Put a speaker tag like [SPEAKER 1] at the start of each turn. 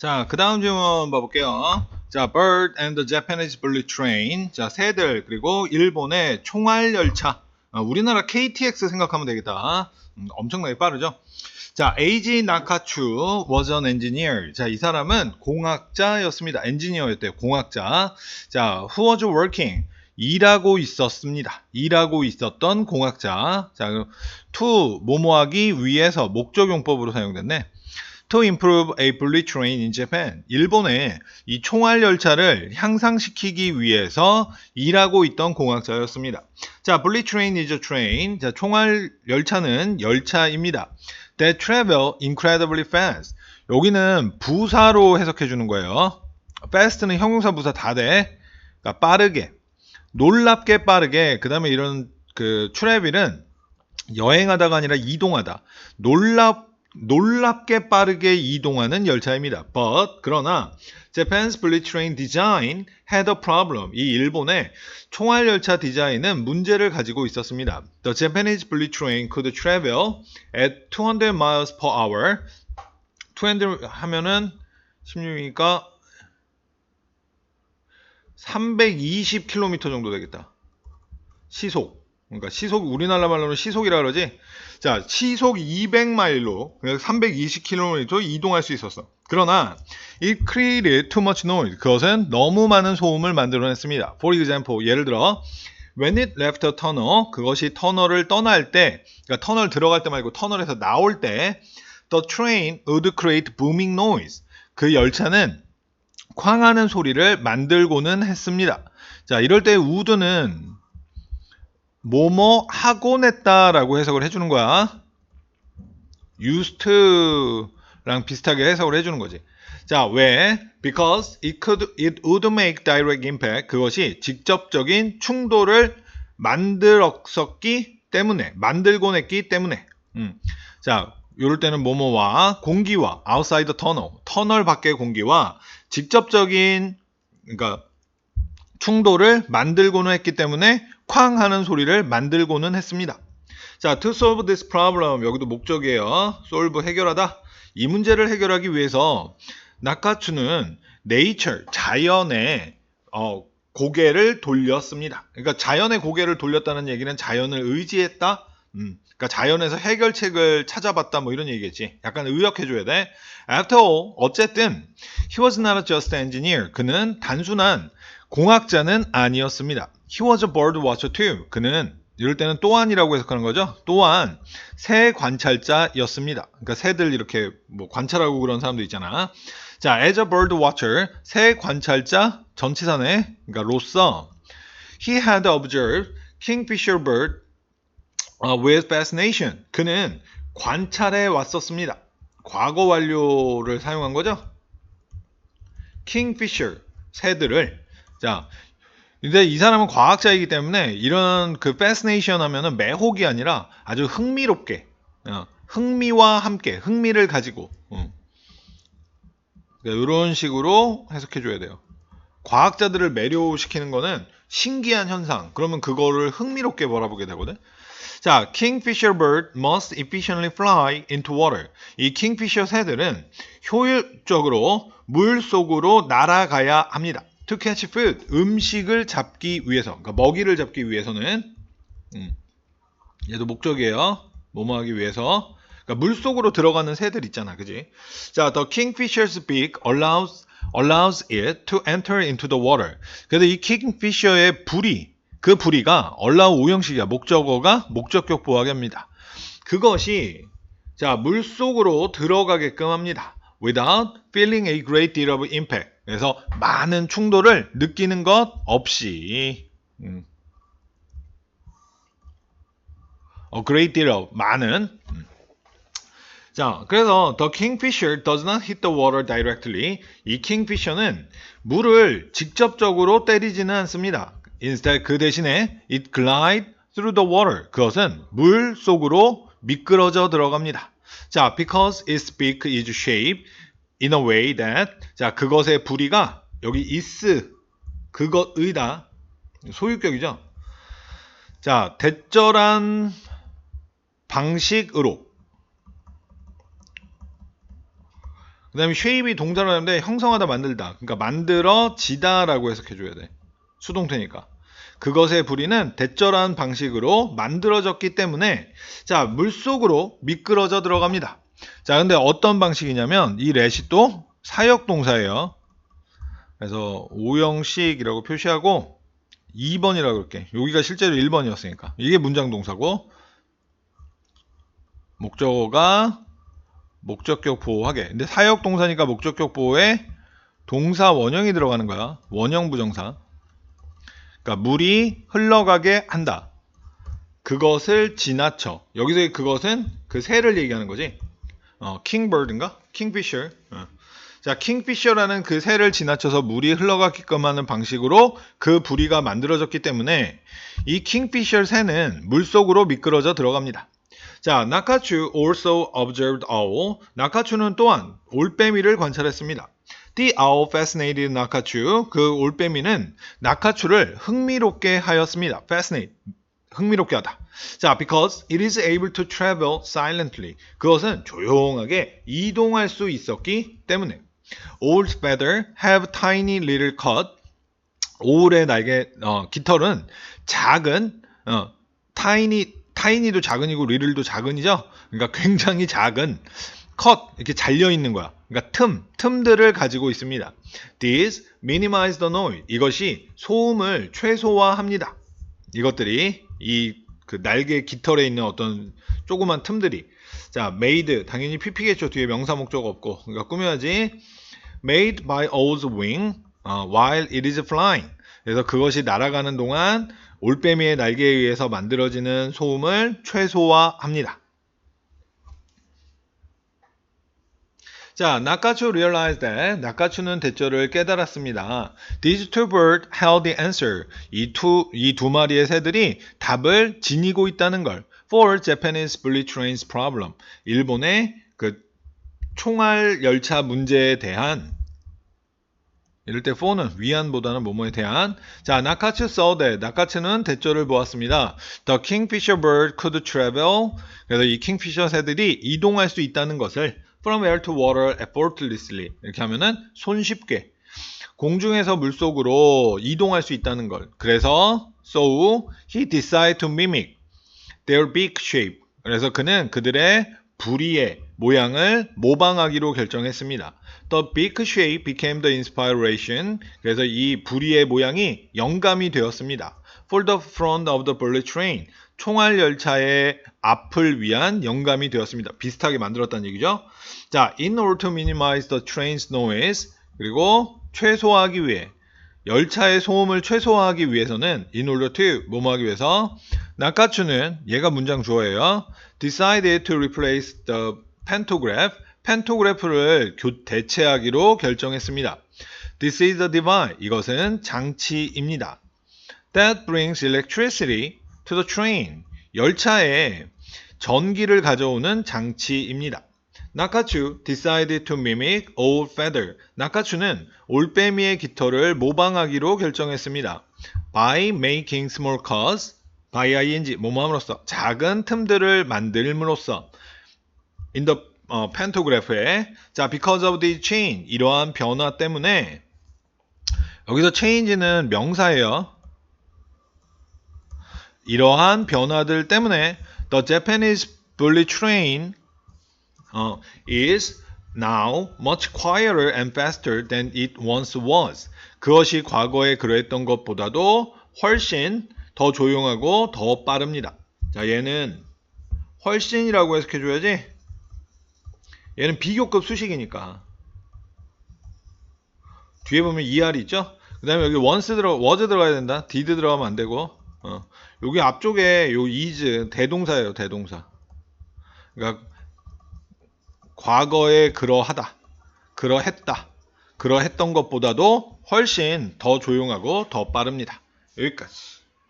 [SPEAKER 1] 자, 그 다음 질문 봐볼게요. 자, Bird and the Japanese Bullet Train. 자, 새들, 그리고 일본의 총알 열차. 아, 우리나라 KTX 생각하면 되겠다. 음, 엄청나게 빠르죠? 자, 에이지 was an engineer. 자, 이 사람은 공학자였습니다. 엔지니어였대요. 공학자. 자, who was working? 일하고 있었습니다. 일하고 있었던 공학자. 자, to 뭐뭐하기 위해서 목적용법으로 사용됐네. To improve a bullet train in Japan. 일본의 이 총알 열차를 향상시키기 위해서 일하고 있던 공학자였습니다. 자, bullet train is a train. 자, 총알 열차는 열차입니다. That travel incredibly fast. 여기는 부사로 해석해 주는 거예요. fast는 형용사 부사 다 돼. 그러니까 빠르게. 놀랍게 빠르게. 그다음에 이런 그 트래빌은 여행하다가 아니라 이동하다. 놀랍 놀랍게 빠르게 이동하는 열차입니다. But 그러나 Japan's bullet train design had a problem. 이 일본의 총알 열차 디자인은 문제를 가지고 있었습니다. The Japanese bullet train could travel at 200 miles per hour. 200 하면은 16이니까 320km 정도 되겠다. 시속. 그러니까 시속 우리나라 말로는 시속이라 그러지. 자, 시속 200마일로 그러니까 320km 이동할 수 있었어. 그러나 it created too much noise. 그것은 너무 많은 소음을 만들어냈습니다. For example, 예를 들어 when it left a tunnel, 그것이 터널을 떠날 때, 그러니까 터널 들어갈 때 말고 터널에서 나올 때 the train would create booming noise. 그 열차는 쾅하는 소리를 만들고는 했습니다. 자, 이럴 때 would는 뭐뭐 하곤 했다라고 해석을 해주는 거야. used to랑 비슷하게 해석을 해주는 거지. 자, 왜? Because it could, it would make direct impact. 그것이 직접적인 충돌을 만들었었기 때문에, 만들곤 했기 때문에. 음. 자, 이럴 때는 뭐뭐와 공기와 outside tunnel, 터널 밖의 공기와 직접적인, 그러니까 충돌을 만들고는 했기 때문에 쾅 하는 소리를 만들고는 했습니다. 자, to solve this problem 여기도 목적이에요. solve 해결하다. 이 문제를 해결하기 위해서 나카츠는 nature 자연의 어, 고개를 돌렸습니다. 그러니까 자연의 고개를 돌렸다는 얘기는 자연을 의지했다. 음, 그러니까 자연에서 해결책을 찾아봤다 뭐 이런 얘기겠지. 약간 의역해줘야 돼. After all, 어쨌든 he was not just engineer. 그는 단순한 공학자는 아니었습니다. He was a bird watcher too. 그는 이럴 때는 또한이라고 해석하는 거죠. 또한 새 관찰자였습니다. 그러니까 새들 이렇게 뭐 관찰하고 그런 사람도 있잖아. 자, as a bird watcher, 새 관찰자 전치사네. 그러니까 로서 he had observed kingfisher bird uh, with fascination. 그는 관찰해 왔었습니다. 과거 완료를 사용한 거죠. kingfisher 새들을 자, 근데 이 사람은 과학자이기 때문에 이런 그 fascination 하면은 매혹이 아니라 아주 흥미롭게, 어, 흥미와 함께, 흥미를 가지고, 어. 그러니까 이런 식으로 해석해 줘야 돼요. 과학자들을 매료시키는 거는 신기한 현상. 그러면 그거를 흥미롭게 바라보게 되거든. 자, kingfisher bird must efficiently fly into water. 이 kingfisher 새들은 효율적으로 물 속으로 날아가야 합니다. To catch food 음식을 잡기 위해서 그러니까 먹이를 잡기 위해서는 음, 얘도 목적이에요 뭐뭐 하기 위해서 그러니까 물 속으로 들어가는 새들 있잖아 그지 자 the kingfisher's beak allows allows it to enter into the water 그래서 이 kingfisher의 부리 그 부리가 allow 오형식이야 목적어가 목적격 보하게합니다 그것이 자 물 속으로 들어가게끔 합니다 without feeling a great deal of impact 그래서 많은 충돌을 느끼는 것 없이 음. a great deal of 많은 음. 자 그래서 the kingfisher does not hit the water directly 이 kingfisher는 물을 직접적으로 때리지는 않습니다. instead 그 대신에 it glide through the water 그것은 물 속으로 미끄러져 들어갑니다. 자 because its beak is shaped in a way that 자 그것의 부리가 여기 is 그것의다 소유격이죠. 자 대절한 방식으로 그 다음에 shape이 동사로 하는데 형성하다 만들다. 그러니까 만들어지다 라고 해석해줘야 돼. 수동태니까. 그것의 부리는 대절한 방식으로 만들어졌기 때문에 자 물속으로 미끄러져 들어갑니다. 자 근데 어떤 방식이냐면 이 렛이 또 사역 동사예요. 그래서 오형식이라고 표시하고 2번이라고 그럴게. 여기가 실제로 1번이었으니까. 이게 문장 동사고 목적어가 목적격 보호하게. 근데 사역 동사니까 목적격 보호에 동사 원형이 들어가는 거야. 원형 부정사. 그러니까 물이 흘러가게 한다. 그것을 지나쳐. 여기서의 그것은 그 새를 얘기하는 거지. 어, 킹버드인가? 킹피셔. 어. 자, 킹피셔라는 그 새를 지나쳐서 물이 흘러가게끔 하는 방식으로 그 부리가 만들어졌기 때문에 이 킹피셔 새는 물속으로 미끄러져 들어갑니다. 자, 나카추 also observed owl. 나카추는 또한 올빼미를 관찰했습니다. The owl fascinated 나카추. 그 올빼미는 나카추를 흥미롭게 하였습니다. fascinate. 흥미롭게 하다. 자, because it is able to travel silently. 그것은 조용하게 이동할 수 있었기 때문에. Owl's feather have tiny little cut. 오울의 날개 어, 깃털은 작은 어, tiny tiny도 작은이고 little도 작은이죠. 그러니까 굉장히 작은 cut 이렇게 잘려 있는 거야. 그러니까 틈 틈들을 가지고 있습니다. These minimize the noise. 이것이 소음을 최소화합니다. 이것들이 이 그 날개 깃털에 있는 어떤 조그만 틈들이. 자 made 당연히 pp겠죠 뒤에 명사 목적 없고. 그러니까 꾸며야지. made by owl's wing 어, while it is flying. 그래서 그것이 날아가는 동안 올빼미의 날개에 의해서 만들어지는 소음을 최소화합니다. 자, 나카추 realized that 나카추는 대절을 깨달았습니다. These two birds held the answer. 이 두, 이 두 마리의 새들이 답을 지니고 있다는 걸. For Japanese bullet trains problem. 일본의 그 총알 열차 문제에 대한 이럴 때 for는 위안보다는 뭐뭐에 대한 자 나카츠 that 나카츠는 대절을 보았습니다. The kingfisher bird could travel 그래서 이 킹피셔 새들이 이동할 수 있다는 것을 from air to water effortlessly 이렇게 하면은 손쉽게 공중에서 물속으로 이동할 수 있다는 걸 그래서 so he decided to mimic their beak shape 그래서 그는 그들의 부리의 모양을 모방하기로 결정했습니다. The beak shape became the inspiration. 그래서 이 부리의 모양이 영감이 되었습니다. For the front of the bullet train. 총알 열차의 앞을 위한 영감이 되었습니다. 비슷하게 만들었다는 얘기죠. 자, in order to minimize the train's noise. 그리고 최소화하기 위해 열차의 소음을 최소화하기 위해서는 in order to 뭐뭐 하기 위해서 나카츠는 얘가 문장 주어예요. decided to replace the pantograph 펜토그래프를 교, 대체하기로 결정했습니다. This is a device. 이것은 장치입니다. That brings electricity to the train. 열차에 전기를 가져오는 장치입니다. 나카추 decided to mimic old feather. 나카추는 올빼미의 깃털을 모방하기로 결정했습니다. By making small cuts. By ing 모함으로써 작은 틈들을 만들므로써 in the 어, 펜토그래프에 자 because of the change 이러한 변화 때문에 여기서 change는 명사예요. 이러한 변화들 때문에 the Japanese bullet train 어, is now much quieter and faster than it once was. 그것이 과거에 그랬던 것보다도 훨씬 더 조용하고 더 빠릅니다. 자, 얘는 훨씬이라고 해석해줘야지. 얘는 비교급 수식이니까. 뒤에 보면 ER이 있죠? 그 다음에 여기 once 들어, was 들어가야 된다. did 들어가면 안 되고. 어. 여기 앞쪽에 요 is 대동사예요, 대동사. 그러니까 과거에 그러하다. 그러했다. 그러했던 것보다도 훨씬 더 조용하고 더 빠릅니다. 여기까지.